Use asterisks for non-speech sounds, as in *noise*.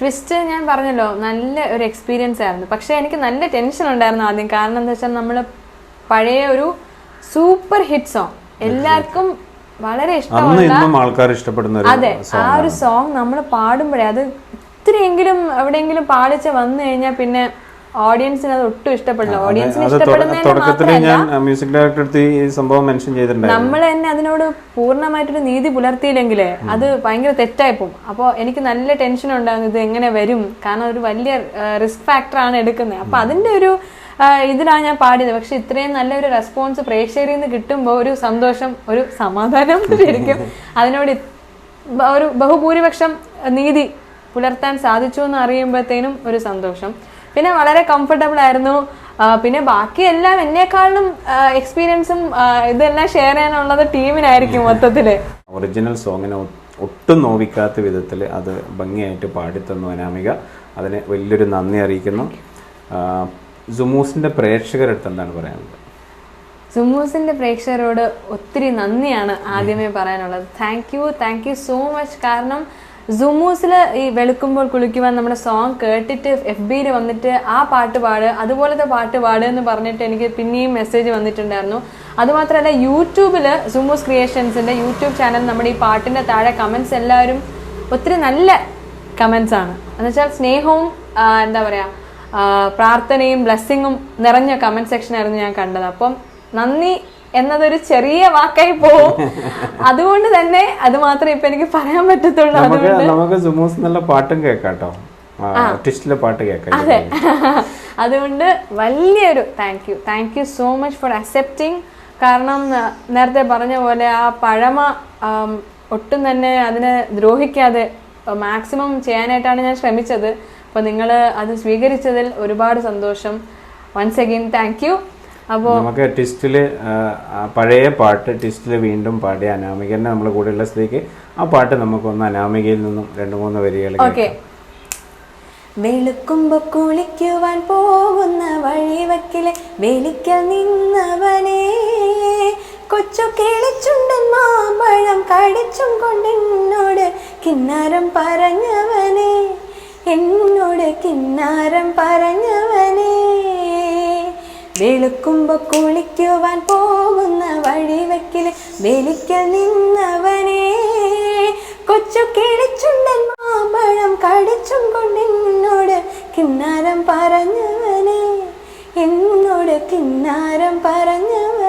Twist ഞാൻ പറഞ്ഞല്ലോ നല്ല ഒരു എക്സ്പീരിയൻസ് ആയിരുന്നു. പക്ഷേ എനിക്ക് നല്ല ടെൻഷൻ ഉണ്ടായിരുന്നു ആദ്യം. കാരണം എന്താ വെച്ചാൽ നമ്മൾ പഴയ ഒരു സൂപ്പർ ഹിറ്റ് സോങ് എല്ലാവർക്കും വളരെ ഇഷ്ടമുള്ള അതെ ആ ഒരു സോങ് നമ്മൾ പാടുമ്പോഴേ അത് ഇത്തിരിയെങ്കിലും എവിടെയെങ്കിലും പാടിച്ച് വന്നു കഴിഞ്ഞാൽ പിന്നെ ഓഡിയൻസിന് അത് ഒട്ടും ഇഷ്ടപ്പെടില്ല. ഓഡിയൻസിന് തുടക്കത്തിൽ ഞാൻ മ്യൂസിക് ഡയറക്ടർ അടുത്ത് ഈ സംഭവം മെൻഷൻ ചെയ്തിട്ടുണ്ട് നമ്മൾ തന്നെ അതിനോട് പൂർണമായിട്ടൊരു നീതി പുലർത്തിയില്ലെങ്കിൽ അത് ഭയങ്കര തെറ്റായി പോകും. അപ്പോൾ എനിക്ക് നല്ല ടെൻഷൻ ഉണ്ടാകും ഇത് എങ്ങനെ വരും? കാരണം ഒരു വലിയ റിസ്ക് ഫാക്ടറാണ് എടുക്കുന്നത്. അപ്പൊ അതിന്റെ ഒരു ഇതിലാണ് ഞാൻ പാടിയത്. പക്ഷെ ഇത്രയും നല്ലൊരു റെസ്പോൺസ് പ്രേക്ഷകരിൽ നിന്ന് കിട്ടുമ്പോൾ ഒരു സന്തോഷം ഒരു സമാധാനം ശരിക്കും അതിനോട് ഒരു ബഹുഭൂരിപക്ഷം നീതി പുലർത്താൻ സാധിച്ചു എന്ന് അറിയുമ്പോഴത്തേനും ഒരു സന്തോഷം. പിന്നെ വളരെ കംഫർട്ടബിൾ ആയിരുന്നു. പിന്നെ ബാക്കി എല്ലാം എന്നെക്കാളും എക്സ്പീരിയൻസും ഇതെല്ലാം ഷെയർ ചെയ്യാനുള്ളത് ടീമിനായിരിക്കും മൊത്തത്തിൽ. ഒറിജിനൽ സോങ്ങിനെ ഒട്ടും നോവിക്കാത്ത വിധത്തിൽ അത് ഭംഗിയായിട്ട് പാടിത്തന്നു അനാമിക. അതിന് വലിയൊരു നന്ദി അറിയിക്കുന്നു. സുമൂസിന്റെ പ്രേക്ഷകരടുത്ത് എന്താണ് പറയാനുള്ളത്? സുമൂസിന്റെ പ്രേക്ഷകരോട് ഒത്തിരി നന്ദിയാണ് ആദ്യമേ പറയാനുള്ളത്. Thank you thank you so much കാരണം സുമൂസിൽ ഈ വെളുക്കുമ്പോൾ കുളിക്കുവാൻ നമ്മുടെ സോങ് കേട്ടിട്ട് എഫ് ബിയിൽ വന്നിട്ട് ആ പാട്ട് പാട് അതുപോലത്തെ പാട്ട് പാട് എന്ന് പറഞ്ഞിട്ട് എനിക്ക് പിന്നെയും മെസ്സേജ് വന്നിട്ടുണ്ടായിരുന്നു. അതുമാത്രമല്ല യൂട്യൂബിൽ സുമൂസ് ക്രിയേഷൻസിന്റെ യൂട്യൂബ് ചാനൽ നമ്മുടെ ഈ പാട്ടിന്റെ താഴെ കമന്റ്സ് എല്ലാവരും ഒത്തിരി നല്ല കമന്റ്സ് ആണ്. എന്നുവെച്ചാൽ സ്നേഹവും എന്താ പറയാ പ്രാർത്ഥനയും ബ്ലെസ്സിങ്ങും നിറഞ്ഞ കമന്റ് സെക്ഷൻ ആയിരുന്നു ഞാൻ കണ്ടത്. അപ്പം നന്ദി എന്നതൊരു ചെറിയ വാക്കായി പോവും. അതുകൊണ്ട് തന്നെ അത് മാത്രമേ ഇപ്പൊ എനിക്ക് പറയാൻ പറ്റത്തുള്ളൂ. നമുക്ക് സുമൂസ് നല്ല പാട്ടും കേൾക്കാട്ടോ കേട്ടോ. ടിസ്റ്റിലെ പാട്ട് കേൾക്കാം അതെ. *laughs* അതുകൊണ്ട് വലിയൊരു thank you thank you so much for accepting കാരണം നേരത്തെ പറഞ്ഞ പോലെ ആ പഴമ ഒട്ടും തന്നെ അതിനെ ദ്രോഹിക്കാതെ മാക്സിമം ചെയ്യാനായിട്ടാണ് ഞാൻ ശ്രമിച്ചത്. അപ്പോൾ നിങ്ങൾ അത് സ്വീകരിച്ചതിൽ ഒരുപാട് സന്തോഷം. വൺസ് അഗെയിൻ താങ്ക് യു അപ്പോൾ നമുക്ക് ട്വിസ്റ്റിൽ പഴയ പാട്ട് ട്വിസ്റ്റിൽ വീണ്ടും പാടി അനാമികനെ നമ്മുടെ കൂടെയുള്ള സ്ത്രീക്ക് ആ പാട്ട് നമുക്കൊന്ന് അനാമികയിൽ നിന്നും രണ്ട് മൂന്ന് വരികൾ ഓക്കെ. വെളുക്കുമ്പോ കുളിക്കുവാൻ പോകുന്ന വഴിവക്കിലെ വേലിക്ക നിന്നവനെ കൊച്ചു കിളിച്ചുണ്ടൻ മാമ്പഴം കടിച്ചും കൊണ്ടെന്നോട് കിന്നാരം പറഞ്ഞവനെ എന്നോട് കിന്നാരം പറഞ്ഞവനെ. വെളുക്കുമ്പോ കുളിക്കുവാൻ പോകുന്ന വഴി വെക്കിൽ വെലിക്കൽ നിന്നവനെ. കൊച്ചു കിളിച്ചുണ്ടൻ മാമ്പഴം കടിച്ചും കൊണ്ടെന്നോട് കിന്നാരം പറഞ്ഞവനെ. എന്നോട് കിന്നാരം പറഞ്ഞവനെ.